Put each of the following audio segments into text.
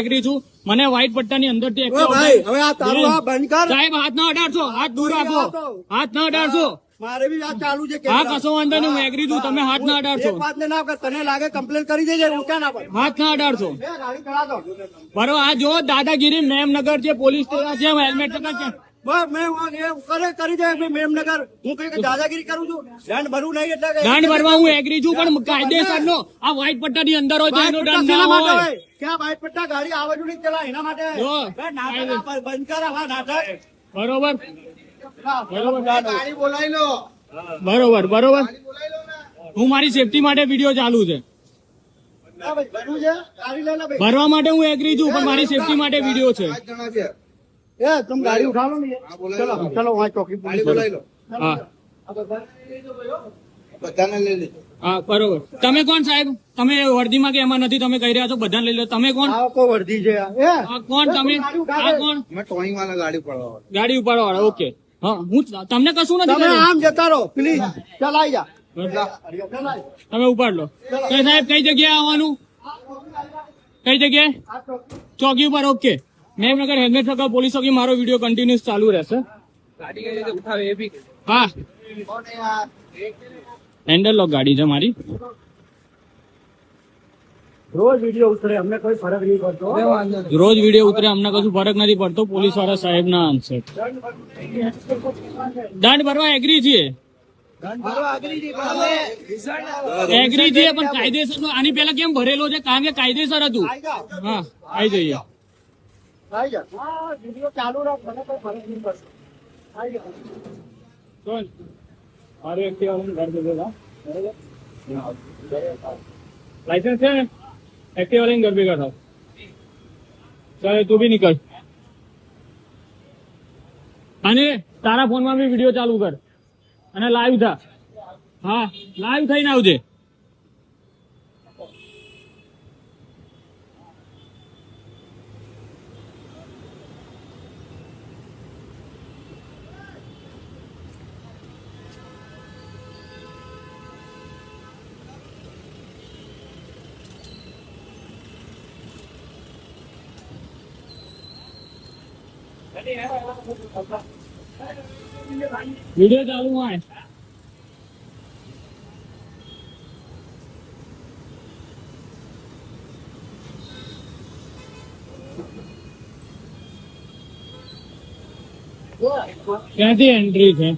Agri છું. મને white પટ્ટાની અંદરથી ભાઈ હવે આ તારું આ બંધ કર. સાહેબ હાથ ના અડાડશો. હાથ દૂર રાખો. હાથ ના અડાડશો. મારે બી આ ચાલુ છે હા કશો વાંધો નહીં હું એગ્રી છું. તમે હાથ ના અડાડશો એક વાત ના કર તને લાગે કમ્પ્લેન કરી દેજે હું ક્યાં ના પડે હાથ ના અડાડશો. બે ગાડી ચડા દો બરોબર આ જો દાદાગીરી મેમનગર છે પોલીસ સ્ટેશન છે હેલ્મેટ છે બસ મેં હું કરી દે મેં મેમનગર હું કઈ કે દાદાગીરી કરું છું. દંડ ભરવું નહીં એટલે કે- દંડ ભરવા હું એગ્રી છું પણ કાયદેસર નો આ વ્હાઈટ પટ્ટાની અંદર હોય તો એનો દંડ ના હોય? ક્યાં વ્હાઈટ પટ્ટા ગાડી આવજુ નહીં ચલા એના માટે બંધ કર નાટક. બરોબર. બરોબર. ગાડી બોલાવી લો. બરોબર બરોબર. હું મારી સેફટી માટે વીડિયો ચાલુ છે. ભરવા માટે હું એગ્રી છું પણ મારી સેફટી માટે વીડિયો છે. એ તમે ગાડી ઉઠાવો ને ચલો ચલો હા ચોકી પોલીસ બોલાવી લો. હા. બધાને લઈ લેજો. હા બરોબર. તમે કોણ સાહેબ? તમે વર્દીમાં કે એમાં નથી તમે કહી રહ્યા છો? બધાને લઈ લો. તમે કોણ? કોઈ વર્ધી છે આ. એ. આ કોણ તમે? આ કોણ? મેં ટોઈંગ વાળા ગાડી ઉપાડવા ગાડી ઉપાડો વાળા ઓકે. હા હું તમને કશું નથી તમે આમ જતા રહો પ્લીઝ. ચલાઈ જા. તમે ઉપાડ લો સાહેબ કઈ જગ્યાએ આવવાનું? કઈ જગ્યાએ? ચોકી ઉપર ઓકે. મેમનગર હેલ્મેટ સકા પોલીસ ચોકી મારો વીડિયો કન્ટિન્યુઅસ ચાલુ રહેશે. હા. હેન્ડલ લોક ગાડી છે મારી. રોજ વીડિયો ઉતરે અમને કોઈ ફરક નહીં પડતો. રોજ વીડિયો ઉતરે અમને કશું ફરક નથી પડતો પોલીસવાળા સાહેબ ના આન્સર દંડ ભરવા એગ્રી છીએ. એગ્રી છીએ પણ કાયદેસર આની પેલા કેમ ભરેલો છે? કારણ કે કાયદેસર હતું. હા આવી જઈએ. લાયસન્સ છે ને? એક્ટિવા લઈને ઘર ભેગા ચાલે, તું બી નીકળ. અને તારા ફોનમાં બી વીડિયો ચાલુ કર. અને લાઈવ થા. હા લાઈવ થઈને આવજે. વીડિયો ચાલુ હોય. ક્યાંથી એન્ટ્રી છે?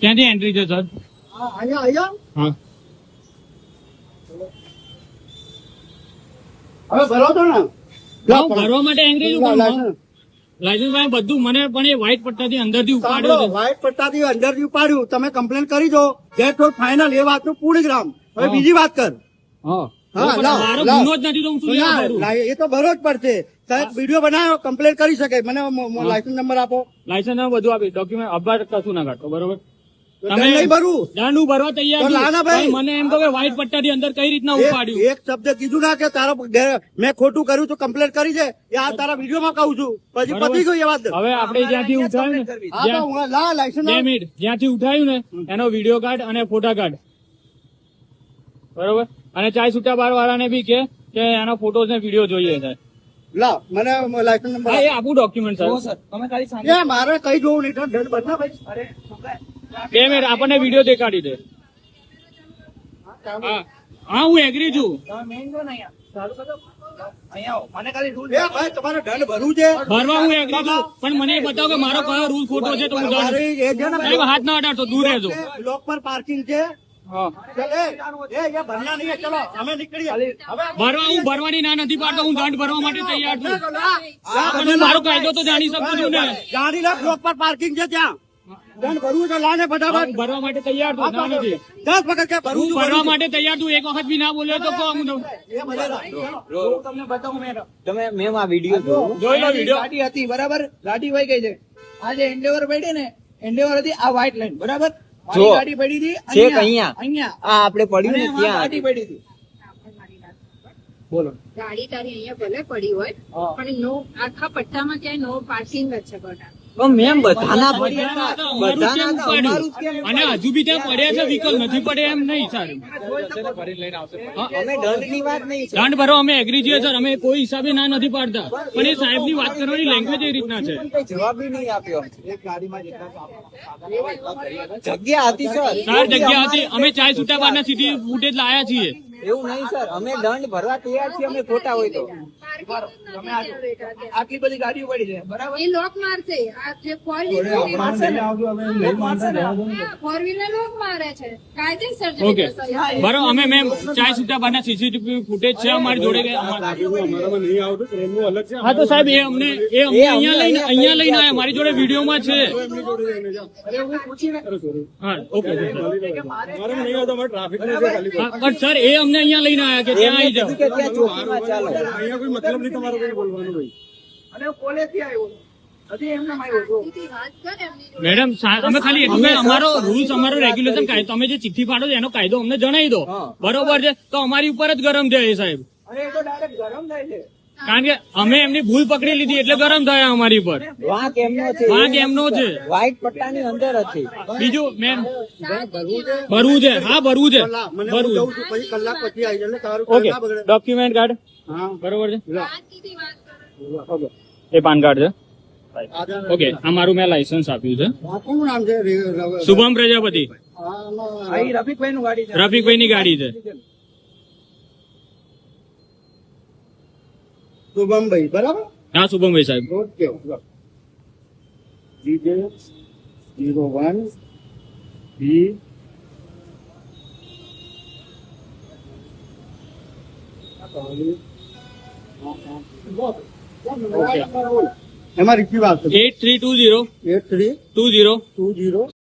ક્યાંથી એન્ટ્રી છે સર હા અહીંયા અહીંયા? હા. હવે ભરો તો ને. હું ભરવા માટે છું પણ લાયસન્સ. ભાઈ બધું મને પણ એ વ્હાઈટ પટ્ટાથી અંદરથી ઉપાડ્યો છે. વ્હાઈટ પટ્ટાથી અંદરથી ઉપાડ્યું. તમે કમ્પ્લેન કરી દો. ગેટ ફોર ફાઇનલ એ વાતનું પૂર્ણ ગ્રામ હવે બીજી વાત કર. એ તો ભરો જ પડશે. વીડિયો બનાવ્યો કમ્પ્લેન કરી શકે. મને લાયસન્સ નંબર આપો. લાયસન્સ બધું આપી. ડોક્યુમેન્ટ અભાર કશું ના કાઢો બરોબર? દંડ નહીં ભરવું દાંડું ભરવા તૈયાર લાના ભાઈ. મને એમ કહો કે વ્હાઈટ પટ્ટાથી અંદર કઈ રીતના એક- ઉપાડ્યું? એક શબ્દ કીધું ના કે તારો મેં ખોટું કર્યું તો કમ્પ્લેટ કરી છે એ આ તારા વિડીયોમાં કહું છું. પછી પતી ગયું એ વાત. હવે આપણે જ્યાંથી ઉઠાયું ને લા બે મિનિટ. જ્યાંથી ઉઠાવ્યું ને એનો વીડિયો કાર્ડ અને ફોટા કાર્ડ બરોબર? અને ચાય છૂટા બાર વાળાને બી કે કે એના ફોટોસ ને વીડિયો જોઈએ છે. લા મને લાઇસન્સ નંબર એ આપું. ડોક્યુમેન્ટ આપો. એ મારે કઈ જોવું નહીં દંડ ભાઈ. બે મિનિટ આપણને વીડિયો દેખાડી દે. હા. હા એગ્રી છું. ભરવું હું એગ્રી છું પણ મને બતાવો કે મારો કયો રૂલ ખોટો છે તો હું મારે દંડ એ છે ને સાહેબ હાથ ના અડાડતો દૂર રહેજો. બ્લોક પર પાર્કિંગ છે. હા. ચાલ એ, એ એ ભરના નહીં ચલો અમે નીકળીએ. હવે ભરવા હું ભરવાની ના નથી પાડતો હું દંડ ભરવા માટે તૈયાર છું. મારો કાયદો તો જાણી શકું છું ને. જાણી લા બ્લોક પર પાર્કિંગ છે ત્યાં. દંડ ભરવું છે લાને ફટાફટ. ભરવા માટે તૈયાર છું ના નથી. દસ વખત કે ભરવું છું, ભરવા માટે તૈયાર છું એક વખત બી ના બોલ્યો તો કહો હું તો- છે. એ તમે મેમ આ વીડિયો જોવો જોઈ લો વીડિયો. ગાડી હતી બરાબર? ગાડી વહી ગઈ છે. આ જે એન્ડેવર પડી ને એન્ડેવર હતી આ વ્હાઈટ લાઈન બરાબર? જો. ગાડી પડી હતી છેક અહીંયા અહીંયા. અહીંયા. આ આપણે પડ્યું ને ત્યાં ગાડી પડી હતી. ગાડી તારી અહીંયા ભલે પડી હોય પણ નો આખા પટ્ટામાં ક્યાંય નો પાર્કિંગ જ છે પણ મેમ બધાના? અને હજુ બી ત્યાં પડ્યા છે વિકલ નથી પડે એમ નહીં સર અમે દંડની વાત નહીં દંડ ભરો અમે એગ્રી છીએ સર અમે કોઈ હિસાબે ના નથી પાડતા. પણ એ સાહેબની વાત કરવાની લેંગ્વેજ એ રીતના છે. જવાબ બી નહીં આપ્યો. જગ્યા હતી સર સર જગ્યા હતી. અમે ચાય છૂટા બારના સીધી ફૂટેજ લાયા છીએ. એવું નહીં સર અમે દંડ ભરવા તૈયાર છીએ અમે ખોટા હોય તો. તમે આટલી બધી ગાડીઓ પડી છે બરાબર? એ લોક મારશે આ જે ફોર વ્હીલર લોક મારશે ને? ફોર વ્હીલર લોક મારે છે. કાયદેસર ઓકે જગ્યા અમે મેમ ચાય છૂટા બારના સીસીટીવી ફૂટેજ છે અમારી જોડે કે હા તો સાહેબ એ અમને એ અમને અહીંયા લઈને અહીંયા લઈને આયા મારી જોડે વિડીયોમાં છે. અરે હું પૂછીને હા ઓકે કે મારે પણ સર એ અમને અહીંયા લઈને આવ્યા કે ત્યાં આવી જાઓ કે ત્યાં આવ્યો. મેડમ સા- અમે ખાલી એટલું અમારો રૂલ્સ અમારો રેગ્યુલેશન કાયદો તમે જે ચિઠ્ઠી પાડો છો એનો કાયદો અમને જણાવી દો. બરોબર છે? તો અમારી ઉપર જ ગરમ છે એ સાહેબ. અને એ તો ડાયરેક્ટ ગરમ થાય છે. કારણ કે અમે એમની ભૂલ પકડી લીધી એટલે ગરમ થયા અમારી પર વાંક એમનો છે. વાંક એમનો છે. વ્હાઈટ પટ્ટાની અંદર હતી. બીજું મેમ. ભરવું છે? હા ભરવું છે. ભરવું પછી કલાક પછી આવી જાય એટલે તારું ઓકે. Document card? હા. બરોબર છે? વાત સીધી વાત કરો. એ પાન કાર્ડ છે? ઓકે આ મારું મેં લાયસન્સ આપ્યું છે. શુભમ પ્રજાપતિ. રફીકભાઈ ની ગાડી છે. શુભમભાઈ બરાબર? હા શુભમભાઈ સાહેબ. Okay GJ zero one B એમાં રીચી વાત eight three two zero. Eight three two zero. Two zero.